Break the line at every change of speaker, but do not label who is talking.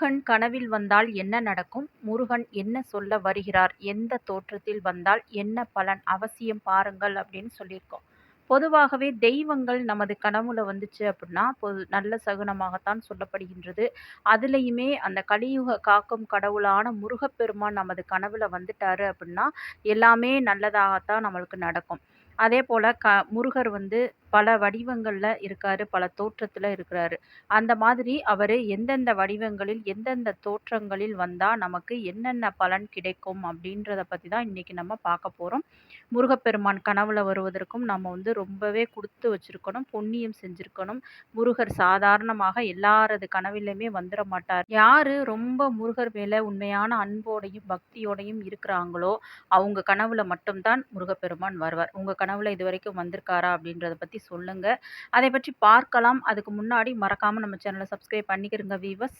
முருகன் கனவில் வந்தால் என்ன நடக்கும்? முருகன் என்ன சொல்ல வருகிறார்? எந்த தோற்றத்தில் வந்தால் என்ன பலன்? அவசியம் பாருங்கள் அப்படின்னு சொல்லியிருக்கோம். பொதுவாகவே தெய்வங்கள் நமது கனவுல வந்துச்சு அப்படின்னா பொது நல்ல சகுனமாகத்தான் சொல்லப்படுகின்றது. அதுலேயுமே அந்த கலியுக காக்கும் கடவுளான முருகப்பெருமான் நமது கனவுல வந்துட்டாரு அப்படின்னா எல்லாமே நல்லதாகத்தான் நம்மளுக்கு நடக்கும். அதே போல் க முருகர் வந்து பல வடிவங்களில் இருக்கார் பல தோற்றத்தில் இருக்கிறாரு. அந்த மாதிரி அவர் எந்தெந்த வடிவங்களில் எந்தெந்த தோற்றங்களில் வந்தால் நமக்கு என்னென்ன பலன் கிடைக்கும் அப்படின்றத பற்றி தான் இன்றைக்கி நம்ம பார்க்க போகிறோம் முருகப்பெருமான் கனவுல வருவதற்கும் நம்ம வந்து ரொம்பவே கொடுத்து வச்சுருக்கணும் புண்ணியம் செஞ்சுருக்கணும். முருகர் சாதாரணமாக எல்லாரது கனவிலையுமே வந்துட மாட்டார். யார் ரொம்ப முருகர் மேலே உண்மையான அன்போடையும் பக்தியோடையும் இருக்கிறாங்களோ அவங்க கனவுல மட்டும்தான் முருகப்பெருமான் வருவார். உங்கள் கனவுல இது வரைக்கும் வந்திருக்காரா அப்படின்றத பற்றி பற்றி சொல்லுங்கள் அதை பற்றி பார்க்கலாம். அதுக்கு முன்னாடி மறக்காமல் நம்ம சேனலை சப்ஸ்கிரைப் பண்ணிக்கிறங்க வீவர்ஸ்